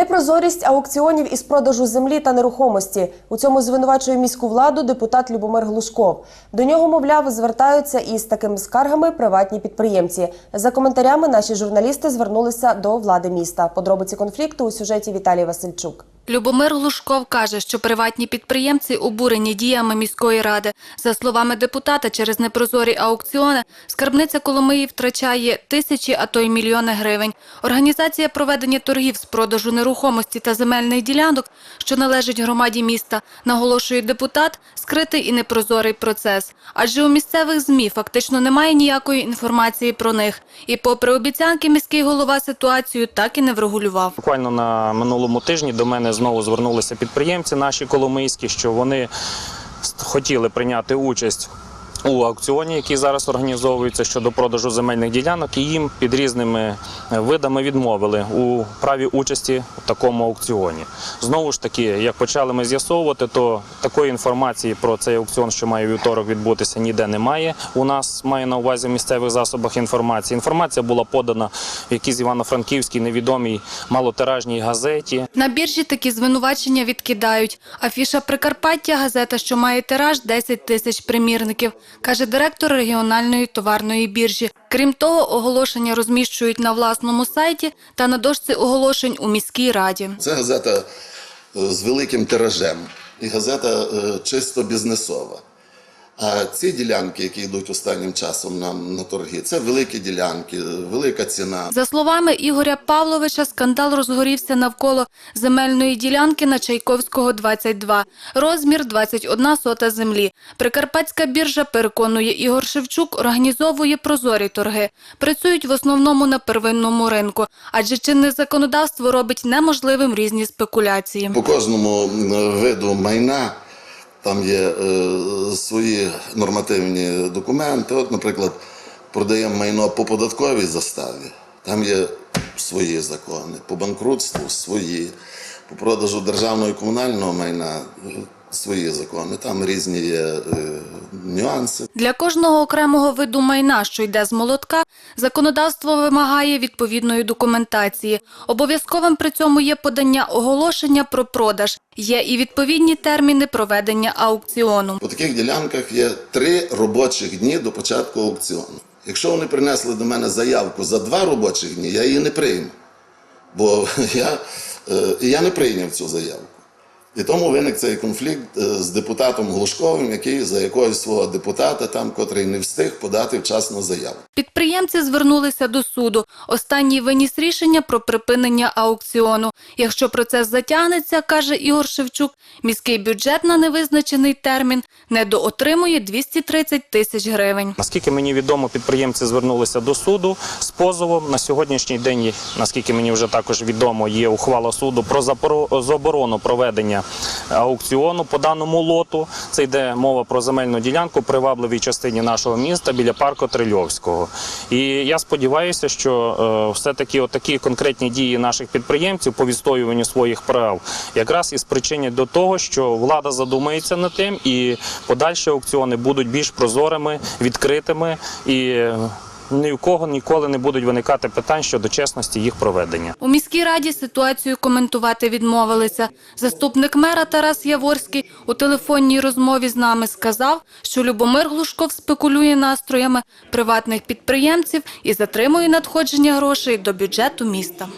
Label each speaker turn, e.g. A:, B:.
A: Непрозорість аукціонів із продажу землі та нерухомості. У цьому звинувачує міську владу депутат Любомир Глушков. До нього, мовляв, звертаються із такими скаргами приватні підприємці. За коментарями наші журналісти звернулися до влади міста. Подробиці конфлікту у сюжеті Віталій Васильчук.
B: Любомир Глушков каже, що приватні підприємці обурені діями міської ради. За словами депутата, через непрозорі аукціони скарбниця Коломиї втрачає тисячі, а то й мільйони гривень. Організація проведення торгів з продажу нерухомості та земельних ділянок, що належать громаді міста, наголошує депутат, скритий і непрозорий процес. Адже у місцевих ЗМІ фактично немає ніякої інформації про них. І попри обіцянки, міський голова ситуацію так і не врегулював.
C: Буквально на минулому тижні до мене знову звернулися підприємці наші коломийські, що вони хотіли прийняти участь. У аукціоні, який зараз організовується щодо продажу земельних ділянок, і їм під різними видами відмовили у праві участі в такому аукціоні. Знову ж таки, як почали ми з'ясовувати, то такої інформації про цей аукціон, що має вівторок відбутися, ніде немає. У нас має на увазі в місцевих засобах інформації. Інформація була подана в якійсь івано-франківській невідомій малотиражній газеті.
B: На біржі такі звинувачення відкидають. Афіша Прикарпаття – газета, що має тираж 10 тисяч примірників, каже директор регіональної товарної біржі. Крім того, оголошення розміщують на власному сайті та на дошці оголошень у міській раді.
D: Це газета е, з великим тиражем і газета е, чисто бізнесова. А ці ділянки, які йдуть останнім часом нам на торги, це великі ділянки, велика ціна.
B: За словами Ігоря Павловича, скандал розгорівся навколо земельної ділянки на Чайковського 22. Розмір 21 сота землі. Прикарпатська біржа, переконує Ігор Шевчук, організовує прозорі торги. Працюють в основному на первинному ринку, адже чинне законодавство робить неможливим різні спекуляції.
D: По кожному виду майна там є е, свої нормативні документи. От, наприклад, продаємо майно по податковій заставі, там є свої закони, по банкрутству свої, по продажу державного і комунального майна свої закони. Там різні є е, нюанси.
B: Для кожного окремого виду майна, що йде з молотка, законодавство вимагає відповідної документації. Обов'язковим при цьому є подання оголошення про продаж. Є і відповідні терміни проведення аукціону.
D: По таких ділянках є три робочих дні до початку аукціону. Якщо вони принесли до мене заявку за два робочих дні, я її не прийму. Бо я, е, я не прийняв цю заявку. І тому виник цей конфлікт е, з депутатом Глушковим, який за якогось свого депутата, там, котрий не встиг подати вчасно заяву.
B: Підприємці звернулися до суду. Останній виніс рішення про припинення аукціону. Якщо процес затягнеться, каже Ігор Шевчук, міський бюджет на невизначений термін недоотримує 230 тисяч гривень.
C: Наскільки мені відомо, підприємці звернулися до суду з позовом. На сьогоднішній день, наскільки мені вже також відомо, є ухвала суду про заборону проведення аукціону по даному лоту. Це йде мова про земельну ділянку привабливій частині нашого міста біля парку Трильовського. І я сподіваюся, що е, все-таки такі конкретні дії наших підприємців по відстоюванню своїх прав якраз і спричинять до того, що влада задумається над тим, і подальші аукціони будуть більш прозорими, відкритими і. Ні у кого ніколи не будуть виникати питань щодо чесності їх проведення.
B: У міській раді ситуацію коментувати відмовилися. Заступник мера Тарас Яворський у телефонній розмові з нами сказав, що Любомир Глушков спекулює настроями приватних підприємців і затримує надходження грошей до бюджету міста.